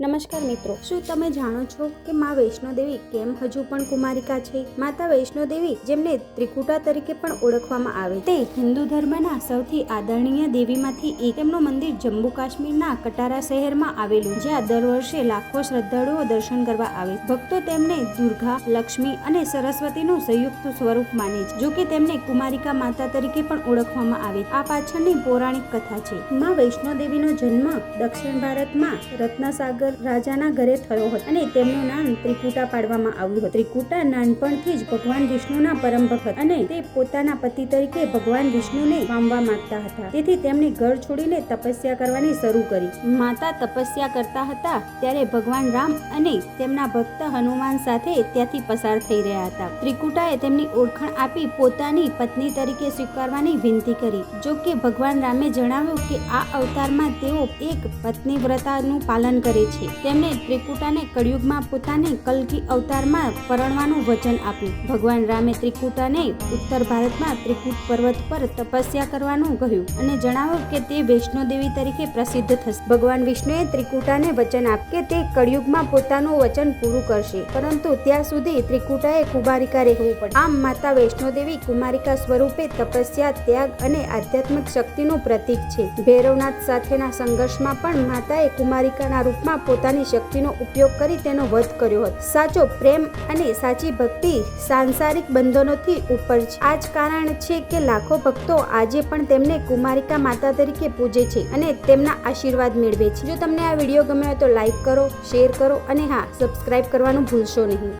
નમસ્કાર મિત્રો, શું તમે જાણો છો કે મા વૈષ્ણોદેવી કેમ હજુ પણ કુમારિકા છે? માતા વૈષ્ણોદેવી, જેમને ત્રિકુટા તરીકે પણ ઓળખવામાં આવે તે હિન્દુ ધર્મના સૌથી આદરણીય દેવીમાંથી એક. તેમનું મંદિર જમ્મુ કાશ્મીરના કટારા શહેરમાં આવેલું જ્યાં દર વર્ષે લાખો શ્રદ્ધાળુઓ દર્શન કરવા આવે. ભક્તો તેમને દુર્ગા, લક્ષ્મી અને સરસ્વતીનું સંયુક્ત સ્વરૂપ માને છે જો કે તેમને કુમારિકા માતા તરીકે પણ ઓળખવામાં આવે આ પાછળની પૌરાણિક કથા છે. મા વૈષ્ણોદેવીનો જન્મ દક્ષિણ ભારતમાં રત્નસાગર રાજાના ઘરે થયો હતો અને તેમનું નામ ત્રિકુટા પાડવામાં આવ્યું હતું. ત્રિકુટા નાનપણથી જ ભગવાન વિષ્ણુના પરમ ભક્ત અને તે પોતાના પતિ તરીકે ભગવાન વિષ્ણુને પામવા માંગતા હતા. તેથી તેમણે ઘર છોડીને તપસ્યા કરવાની શરૂ કરી. માતા તપસ્યા કરતા હતા ત્યારે ભગવાન રામ અને તેમના ભક્ત હનુમાન સાથે ત્યાંથી પસાર થઈ રહ્યા હતા. ત્રિકુટાએ તેમની ઓળખાણ આપી પોતાની પત્ની તરીકે સ્વીકારવાની વિનંતી કરી. જો કે ભગવાન રામે જણાવ્યું કે આ અવતારમાં તેઓ એક પત્ની વ્રતાનું પાલન કરે છે. તેમણે ત્રિકુટાને કળિયુગમાં પોતાને કલકી અવતારમાં પરણવાનું વચન આપ્યું. ભગવાન રામે ત્રિકુટાને ઉત્તર ભારતમાં ત્રિકુટ પર્વત પર તપસ્યા કરવાનું કહ્યું અને જણાવ્યું કે તે વૈષ્ણોદેવી તરીકે પ્રસિદ્ધ થશે. ભગવાન વિષ્ણુએ ત્રિકુટાને વચન આપ્યું કે તે કળિયુગમાં પોતાનું વચન પૂરું કરશે. પરંતુ ત્યાં સુધી ત્રિકુટાએ કુમારિકા રહેવું પડે. આમ માતા વૈષ્ણોદેવી કુમારિકા સ્વરૂપે તપસ્યા, ત્યાગ અને આધ્યાત્મિક શક્તિનું પ્રતીક છે. ભૈરવનાથ સાથેના સંઘર્ષમાં પણ માતાએ કુમારિકાના રૂપમાં પોતાની શક્તિનો ઉપયોગ કરી તેનો વધ કર્યો હતો. સાચો પ્રેમ અને સાચી ભક્તિ સાંસારિક બંધનોથી ઉપર છે. આ જ કારણ છે કે લાખો ભક્તો આજે પણ તેમને કુમારિકા માતા તરીકે પૂજે છે અને તેમના આશીર્વાદ મેળવે છે. જો તમને આ વીડિયો ગમ્યો હોય તો લાઈક કરો, શેર કરો અને હા, સબસ્ક્રાઇબ કરવાનું ભૂલશો નહીં.